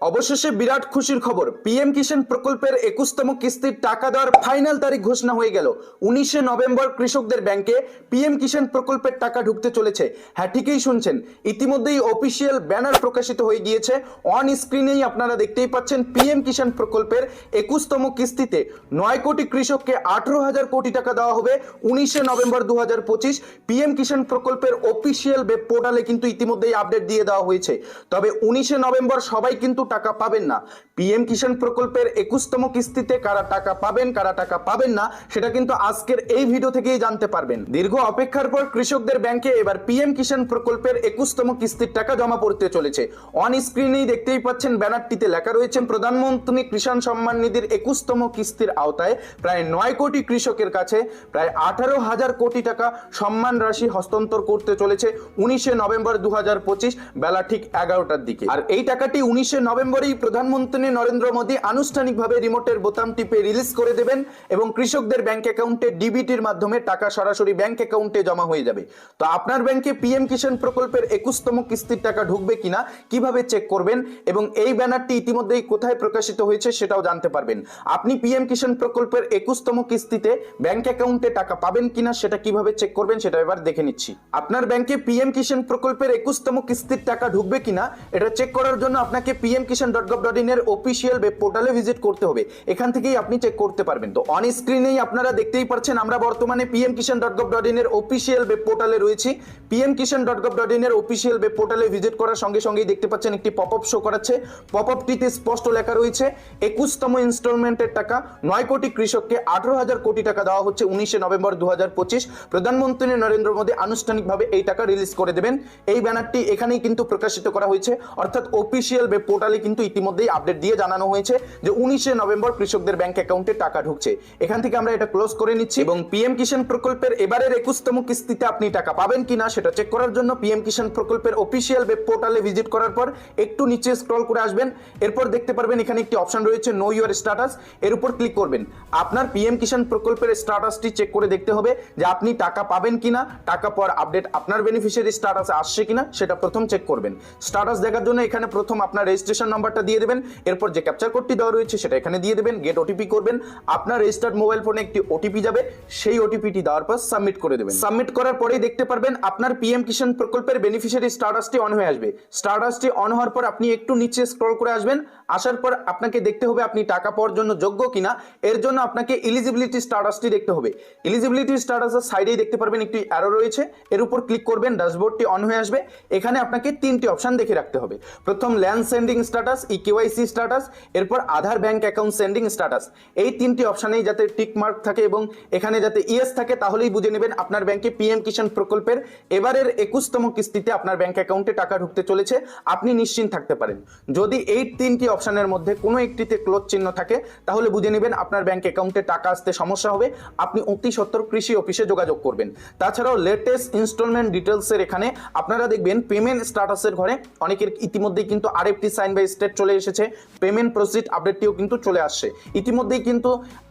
অবশেষে বিরাট খুশির খবর। পিএম কিষাণ প্রকল্পের একুশতম কিস্তির টাকা দেওয়ার ফাইনাল তারিখ ঘোষণা হয়ে গেল। উনিশে নভেম্বর কৃষকদের ব্যাংকে পিএম কিষাণ প্রকল্পের টাকা ঢুকতে চলেছে। হ্যাঁ ঠিকই শুনছেন। ইতিমধ্যেই অফিসিয়াল ব্যানার প্রকাশিত হয়ে গিয়েছে। অন স্ক্রিনেই আপনারা দেখতেই পাচ্ছেন পিএম কিষাণ প্রকল্পের একুশতম কিস্তিতে নয় কোটি কৃষককে আঠারো হাজার কোটি টাকা দেওয়া হবে। উনিশে নভেম্বর দু হাজার পঁচিশ পিএম কিষাণ প্রকল্পের অফিসিয়াল ওয়েব পোর্টালে কিন্তু ইতিমধ্যেই আপডেট দিয়ে দেওয়া হয়েছে। তবে উনিশে নভেম্বর সবাই কিন্তু টাকা পাবেন না। পিএম কিষাণ প্রকল্পের একুশতম কিস্তিতে কারা টাকা পাবেন, কারা টাকা পাবেন না, সেটা কিন্তু আজকের এই ভিডিও থেকেই জানতে পারবেন। দীর্ঘ অপেক্ষার পর কৃষকদের ব্যাংকে এবার পিএম কিষাণ প্রকল্পের একুশতম কিস্তির টাকা জমা পড়তে চলেছে। অন স্ক্রিনেই দেখতেই পাচ্ছেন ব্যানারটিতে লেখা রয়েছে, প্রধানমন্ত্রী কিষাণ সম্মান নিধির একুশতম কিস্তির আওতায় প্রায় নয় কোটি কৃষকের কাছে প্রায় আঠারো হাজার কোটি টাকা সম্মান রাশি হস্তান্তর করতে চলেছে উনিশে নভেম্বর দু হাজার পঁচিশ বেলা ঠিক এগারোটার দিকে। আর এই টাকাটি উনিশে নভেম্বরেই প্রধানমন্ত্রী নরেন্দ্র মোদী আনুষ্ঠানিকভাবে রিমোটের বোতাম টিপে রিলিজ করে দেবেন এবং কৃষকদের ব্যাংক অ্যাকাউন্টে ডিবিটির মাধ্যমে টাকা সরাসরি ব্যাংক অ্যাকাউন্টে জমা হয়ে যাবে। তো আপনার ব্যাংকে পিএম কিষাণ প্রকল্পের একুশতম কিস্তির টাকা ঢুকবে কিনা, কীভাবে চেক করবেন এবং এই ব্যানারটি ইতিমধ্যেই কোথায় প্রকাশিত হয়েছে সেটাও জানতে পারবেন। আপনি পিএম কিষাণ প্রকল্পের একুশতম কিস্তিতে ব্যাংক অ্যাকাউন্টে টাকা পাবেন কিনা সেটা কীভাবে চেক করবেন সেটা এবার দেখে নিচ্ছি। আপনার ব্যাংকে পিএম কিষাণ প্রকল্পের একুশতম কিস্তির টাকা ঢুকবে কিনা, এটা চেক করার জন্য আপনাকে PM Kisan dot gov dot in এর অফিসিয়াল ওয়েব পোর্টালে ভিজিট করতে হবে। এখান থেকেই আপনি চেক করতে পারবেন। তো অন স্ক্রিনেই আপনারা দেখতেই পাচ্ছেন আমরা বর্তমানে PM Kisan dot gov dot in এর অফিসিয়াল ওয়েব পোর্টালে রয়েছি। PM Kisan dot gov dot in এর অফিসিয়াল ওয়েব পোর্টালে ভিজিট করার সঙ্গে সঙ্গেই দেখতে পাচ্ছেন, একটি পপ আপ শো করাচ্ছে। পপ আপটিতে স্পষ্ট লেখা রয়েছে, একুশতম ইনস্টলমেন্টের টাকা, নয় কোটি কৃষককে আঠারো হাজার কোটি টাকা দেওয়া হচ্ছে উনিশে নভেম্বর দু হাজার পঁচিশ। প্রধানমন্ত্রী নরেন্দ্র মোদী আনুষ্ঠানিকভাবে এই টাকা রিলিজ করে দেবেন। এই ব্যানারটি এখানেই কিন্তু প্রকাশিত করা হয়েছে। অর্থাৎ অফিসিয়াল ওয়েব পোর্টালে কিন্তু ইতিমধ্যেই আপডেট দিয়ে জানানো হয়েছে যে উনিশে নভেম্বর কৃষকদের ব্যাংক অ্যাকাউন্টে টাকা ঢুকছে। এখান থেকে আমরা এটা ক্লোজ করে নিচ্ছি এবং পিএম কিষাণ প্রকল্পের এবারের একুশতম কিস্তিতে আপনি টাকা পাবেন কিনা সেটা চেক করার জন্য পিএম কিষাণ প্রকল্পের অফিসিয়াল ওয়েব পোর্টালে ভিজিট করার পর একটু নিচে স্ক্রল করে আসবেন। এরপর দেখতে পারবেন এখানে একটি অপশন রয়েছে নো ইউর স্ট্যাটাস এর উপর ক্লিক করবেন। আপনার পিএম কিষাণ প্রকল্পের স্ট্যাটাসটি চেক করে দেখতে হবে যে আপনি টাকা পাবেন কিনা, টাকা পাওয়ার আপডেট আপনার বেনিফিশিয়ারি স্ট্যাটাসে আসছে কিনা সেটা প্রথম চেক করবেন। স্ট্যাটাস দেখার জন্য এখানে প্রথম আপনার রেজিস্ট্রেশন নাম্বারটা দিয়ে দেবেন। এরপর যে ক্যাপচার কোডটি দেওয়া রয়েছে সেটা এখানে দিয়ে দেবেন গেট ওটিপি করবেন, আপনার রেজিস্টার্ড মোবাইল ফোনে একটি ওটিপি যাবে, সেই ওটিপিটি দেওয়ার পর সাবমিট করে দেবেন। সাবমিট করার পরেই দেখতে পারবেন আপনার পিএম কিষাণ প্রকল্পের বেনিফিশিয়ারি স্ট্যাটাসটি অন হয়ে আসবে। স্ট্যাটাসটি অন হওয়ার পর আপনি একটু নিচে স্ক্রল করে আসবেন, আসার পর আপনাকে দেখতে হবে আপনি টাকা পাওয়ার জন্য যোগ্য কিনা, এর জন্য আপনাকে এলিজিবিলিটি স্ট্যাটাসটি দেখতে হবে। এলিজিবিলিটি স্ট্যাটাসের সাইডেই দেখতে পারবেন একটি অ্যারো রয়েছে, এর উপর ক্লিক করবেন ড্যাশবোর্ডটি অন হয়ে আসবে, এখানে আপনাকে তিনটি অপশন দেখে রাখতে হবে। প্রথম land seeding status e KYC status এরপর Aadhaar bank account seeding status এই তিনটি অপশানেই যাতে টিক মার্ক থাকে এবং এখানে যাতে ইয়েস থাকে, তাহলেই বুঝে নেবেন আপনার ব্যাংকে পিএম কিষাণ প্রকল্পের এবারের একুশতম কিস্তিতে আপনার ব্যাংক অ্যাকাউন্টে টাকা ঢুকতে চলেছে। আপনি নিশ্চিন্ত থাকতে পারেন। যদি এই তিনটি অপশনের মধ্যে কোনো একটিতে ক্লোজ চিহ্ন থাকে, তাহলে বুঝে নেবেন আপনার ব্যাংক অ্যাকাউন্টে টাকা আসতে সমস্যা হবে। আপনি অতি সত্তর কৃষি অফিসে যোগাযোগ করবেন। তাছাড়াও লেটেস্ট ইনস্টলমেন্ট ডিটেলসের এখানে আপনারা দেখবেন পেমেন্ট স্ট্যাটাসের ঘরে অনেকের ইতিমধ্যেই কিন্তু আরএফটি সাইন বাই স্টেট চলে এসেছে। পেমেন্ট প্রসিড আপডেটটিও কিন্তু চলে আসছে। ইতিমধ্যেই কিন্তু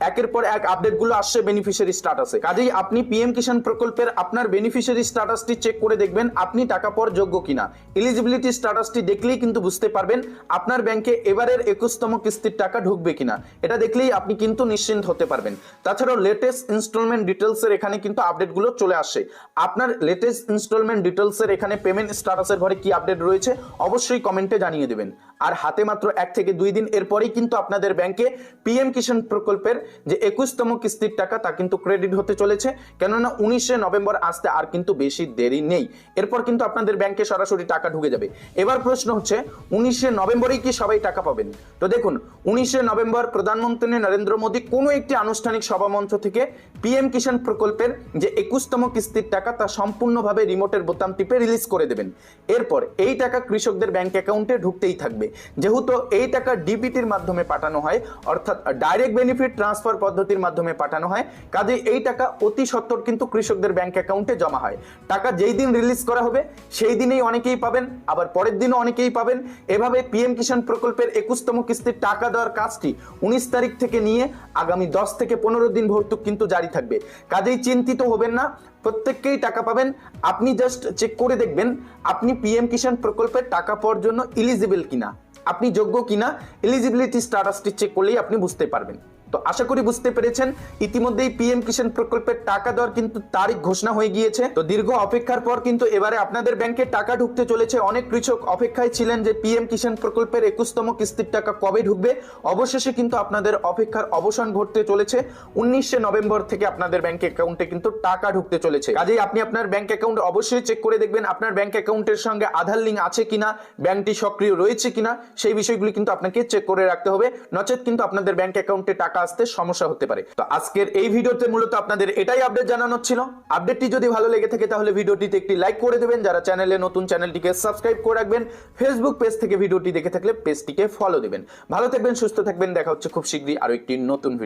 একের পর এক আপডেটগুলো আসছে বেনিফিশিয়ারি স্ট্যাটাসে। কাজেই আপনি পিএম কিষাণ প্রকল্পের আপনার বেনিফিশিয়ারি স্ট্যাটাসটি চেক করে দেখবেন আপনি টাকা পাওয়ার যোগ্য কিনা। এলিজিবিলিটি স্ট্যাটাসটি দেখলেই কিন্তু বুঝতে পারবেন আপনার ব্যাংকে এবারের একুশতম কিস্তির টাকা ঢুকবে কিনা। এটা দেখলেই আপনি কিন্তু নিশ্চিন্ত হতে পারবেন। তাছাড়াও লেটেস্ট ইনস্টলমেন্ট ডিটেলসের এখানে কিন্তু আপডেটগুলো চলে আসে আপনার লেটেস্ট ইনস্টলমেন্ট ডিটেলসের এখানে পেমেন্ট স্ট্যাটাসের ঘরে কি আপডেট রয়েছে অবশ্যই কমেন্টে জানিয়ে দেবেন। আর হাতে মাত্র এক থেকে দুই দিন এরপরেই কিন্তু আপনাদের ব্যাংকে পিএম কিষাণ প্রকল্পের যে একুশতম কিস্তির টাকা, তা কিন্তু ক্রেডিট হতে চলেছে। কেননা উনিশে নভেম্বর আসতে আর কিন্তু বেশি দেরি নেই। এরপর কিন্তু আপনাদের ব্যাংকে সরাসরি টাকা ঢুকে যাবে। এবার প্রশ্ন হচ্ছে, উনিশে নভেম্বরেই কি সবাই টাকা পাবেন? তো দেখুন, উনিশে নভেম্বর প্রধানমন্ত্রী নরেন্দ্র মোদী কোনো একটি আনুষ্ঠানিক সভামঞ্চ থেকে পিএম কিষাণ প্রকল্পের যে একুশতম কিস্তির টাকা, তা সম্পূর্ণভাবে রিমোটের বোতাম টিপে রিলিজ করে দেবেন। এরপর এই টাকা কৃষকদের ব্যাংক অ্যাকাউন্টে ঢুকতেই থাকবে। যেহেতু এই টাকা ডিবিটির মাধ্যমে পাঠানো হয়, অর্থাৎ ডাইরেক্ট বেনিফিট ট্রান্সফার পদ্ধতির মাধ্যমে পাঠানো হয়, কাজে এই টাকা অতি সত্বর কিন্তু কৃষকদের ব্যাংক অ্যাকাউন্টে জমা হয়। টাকা যেই দিন রিলিজ করা হবে, সেই দিনেই অনেকেই পাবেন, আবার পরের দিনও অনেকেই পাবেন। এভাবে পিএম কিষাণ প্রকল্পের একুশতম কিস্তির টাকা দেওয়ার কাজটি উনিশ তারিখ থেকে নিয়ে আগামী দশ থেকে পনেরো দিন ভর্তুক কিন্তু জারি থাকবে। কাজেই চিন্তিত হবেন না প্রত্যেককেই টাকা পাবেন। আপনি জাস্ট চেক করে দেখবেন, আপনি পিএম কিষাণ প্রকল্পের টাকা পাওয়ার জন্য ইলিজিবল কিনা। আপনি যোগ্য কিনা এলিজিবিলিটি স্ট্যাটাসটি চেক করলেই আপনি বুঝতে পারবেন। তো আশা করি বুঝতে পেরেছেন। ইতিমধ্যেই পিএম কিষাণ প্রকল্পের টাকা দেওয়ার কিন্তু তারিখ ঘোষণা হয়ে গিয়েছে। তো দীর্ঘ অপেক্ষার পর কিন্তু এবারে আপনাদের ব্যাংকে টাকা ঢুকতে চলেছে। অনেক কৃষক অপেক্ষায় ছিলেন যে পিএম কিষাণ প্রকল্পের একুশতম কিস্তির টাকা কবে ঢুকবে। অবশেষে কিন্তু আপনাদের অপেক্ষার অবসান ঘটতে চলেছে। উনিশে নভেম্বর থেকে আপনাদের ব্যাংক অ্যাকাউন্টে কিন্তু টাকা ঢুকতে চলেছে। কাজেই আপনি আপনার ব্যাংক অ্যাকাউন্ট অবশ্যই চেক করে দেখবেন, আপনার ব্যাংক অ্যাকাউন্টের সঙ্গে আধার লিঙ্ক আছে কিনা, ব্যাংকটি সক্রিয় রয়েছে কিনা, সেই বিষয়গুলি কিন্তু আপনাকে চেক করে রাখতে হবে। নচেত কিন্তু আপনাদের ব্যাংক অ্যাকাউন্টে টাকা আসতে সমস্যা হতে পারে। তো আজকের এই ভিডিওতে মূলত আপনাদের এটাই আপডেট জানানোর ছিল। আপডেটটি যদি ভালো লেগে থাকে তাহলে ভিডিওটিতে একটি লাইক করে দেবেন। যারা চ্যানেলে নতুন চ্যানেলটিকে সাবস্ক্রাইব করে রাখবেন। ফেসবুক পেজ থেকে ভিডিওটি দেখে থাকলে পেজটিকে ফলো দেবেন। ভালো থাকবেন, সুস্থ থাকবেন। দেখা হচ্ছে খুব শীঘ্রই আরও একটি নতুন ভিডিও